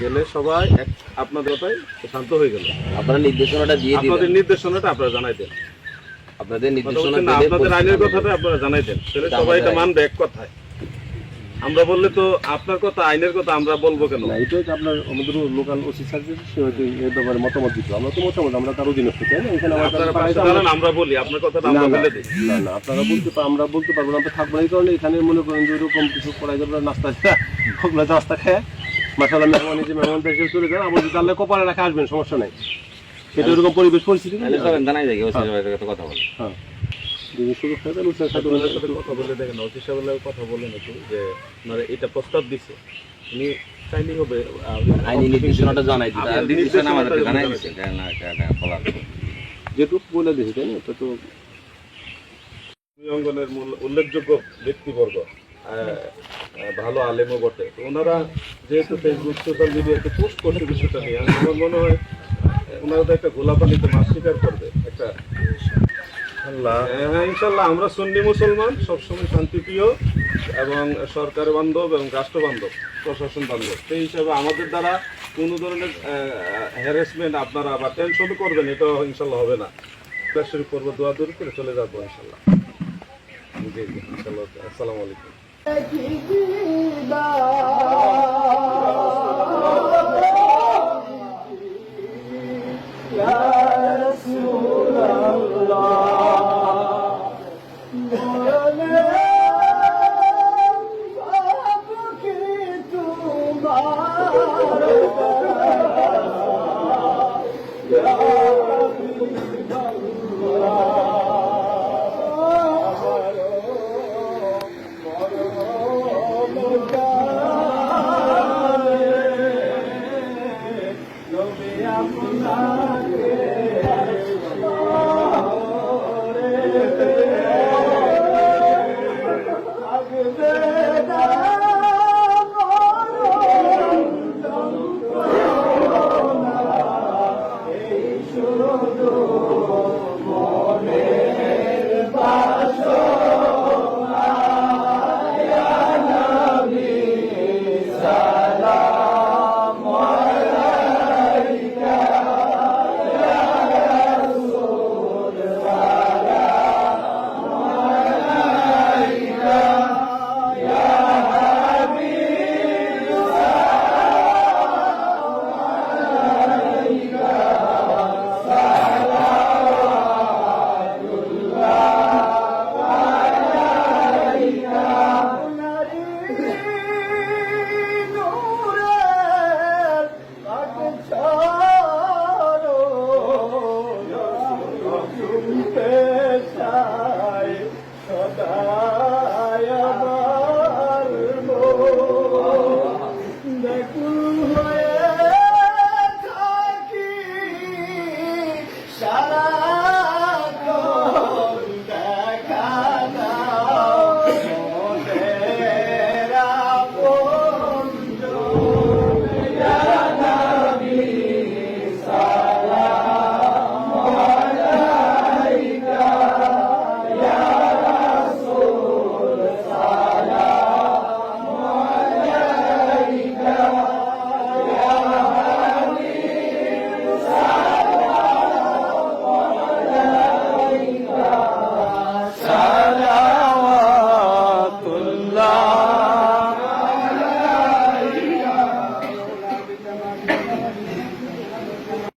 গেলে সবাই এক আপনাদের কথাই শান্ত হয়ে গেল। আপনারা নির্দেশনাটা দিয়ে আপনাদের নির্দেশনাটা আপনারা জানাই দেন। আপনাদের নির্দেশনা হচ্ছে আপনাদের আইনের কথাটা আপনারা জানাই দেন। তাহলে সবাই এটা মানবে এক কথায়। আমরা বললে তো আপনার কথা আইনের কথা আমরা বলব কেন? না এটাই তো আপনার আমাদের লোকাল ওসি সার্ভিস সে হয়তো এর ব্যাপারে মতামত দিত আমরা তো মতামত আমরা তার অধীনস্থ তাই না। এখানে আমরা আপনারা পাশে দাঁড়ান আমরা বলি আপনার কথাটা না, আমরা বলে দিই। না না আপনারা বলতে আমরা বলতে পারব না আমরা থাকব এই কারণে এখানে মনে করেন যে ওরকম কিছু করাই যাবে নাস্তা ওগুলো নাস্তা খেয়ে মাসাল্লাহ মেহমান যে মেহমান হিসেবে চলে যান আবার যদি আল্লাহ কপালে রাখে আসবেন সমস্যা নাই। সেটা ওরকম পরিবেশ পরিস্থিতি জানাই কথা হ্যাঁ। যদি সুযোগ থাকে তাহলে ওর সাথে কথা বলে দেখেন অফিস সাহেবের কথা বলেন একটু যে ওনারা এটা প্রস্তাব দিছে। উনি চাইলে হবে আইনি নির্দেশনাটা জানাই দিতে আপনার নির্দেশনা আমাদেরকে জানাই জানাই না এটা বলার যেটুকু বলে দিয়েছি তাই না? তো অঙ্গনের মূল- উল্লেখযোগ্য ব্যক্তিবর্গ। ভালো আলেমও বটে। তো ওনারা যেহেতু ফেসবুক সোশ্যাল মিডিয়াতে পোস্ট করছে বিষয়টা নিয়ে আমার মনে হয় ওনারা তো একটা গোলাপানিতে মাছ স্বীকার করবে একটা আল্লাহ হ্যাঁ ইনশাল্লাহ আমরা সুন্নি মুসলমান সবসময় শান্তিপ্রিয় এবং সরকার বান্ধব এবং রাষ্ট্র বান্ধব প্রশাসন বান্ধব। সেই হিসাবে আমাদের দ্বারা কোনো ধরনের হ্যারাসমেন্ট আপনারা বা টেনশন করবেন এটা ইনশাল্লাহ হবে না। শুরু করব দোয়া দূর করে চলে যাব ইনশাল্লাহ জি জি ইনশাল্লাহ আসসালামু আলাইকুম। কি আপনাকে చాలా love.